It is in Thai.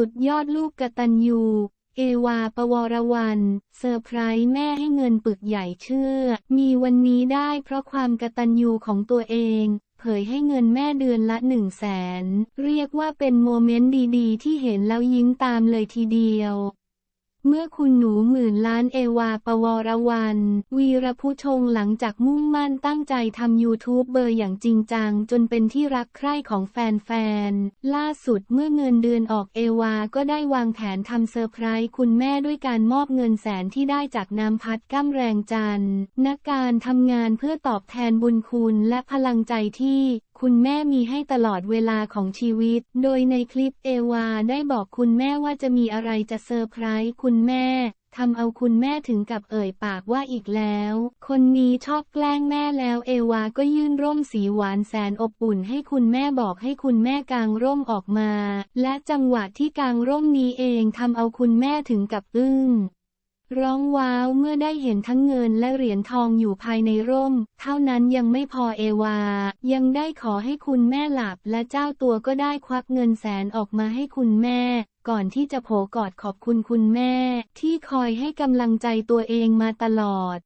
สุดยอดลูกกตัญญู เอวาปวรวัน เซอร์ไพรส์แม่ให้เงินปึกใหญ่เชื่อ มีวันนี้ได้เพราะความกตัญญูของตัวเอง เผยให้เงินแม่เดือนละหนึ่งแสน เรียกว่าเป็นโมเมนต์ดีๆ ที่เห็นแล้วยิ้มตามเลยทีเดียว เมื่อคุณหนูหมื่นล้านเอวาปวรวัน วีรผู้ชงหลังจากมุ่งมั่นตั้งใจทำยูทูบเบอร์อย่างจริงจัง จนเป็นที่รักใคร่ของแฟนๆ ล่าสุดเมื่อเงินเดือนออกเอวาก็ได้วางแผนทำเซอร์ไพรส์คุณแม่ด้วยการมอบเงินแสนที่ได้จากน้ำพัดก้ำแรงจันทร์นักการทำงานเพื่อตอบแทนบุญคุณและพลังใจที่ คุณแม่มีให้ตลอดเวลาของชีวิต โดยในคลิปเอวาได้บอกคุณแม่ว่าจะมีอะไรจะเซอร์ไพรส์คุณแม่ทำเอาคุณแม่ถึงกับเอ่ยปากว่าอีกแล้ว คนนี้ชอบแกล้งแม่แล้วเอวาก็ยื่นร่มสีหวานแสนอบอุ่นให้คุณแม่บอกให้คุณแม่กางร่มออกมา และจังหวะที่กางร่มนี้เองทำเอาคุณแม่ถึงกับอึ้ง ร้องว้าวเมื่อได้เห็นทั้งเงินและเหรียญทองอยู่ภายในร่ม เท่านั้นยังไม่พอเอวา ยังได้ขอให้คุณแม่หลับและเจ้าตัวก็ได้ควักเงินแสนออกมาให้คุณแม่ ก่อนที่จะโผกอดขอบคุณคุณแม่ ที่คอยให้กำลังใจตัวเองมาตลอด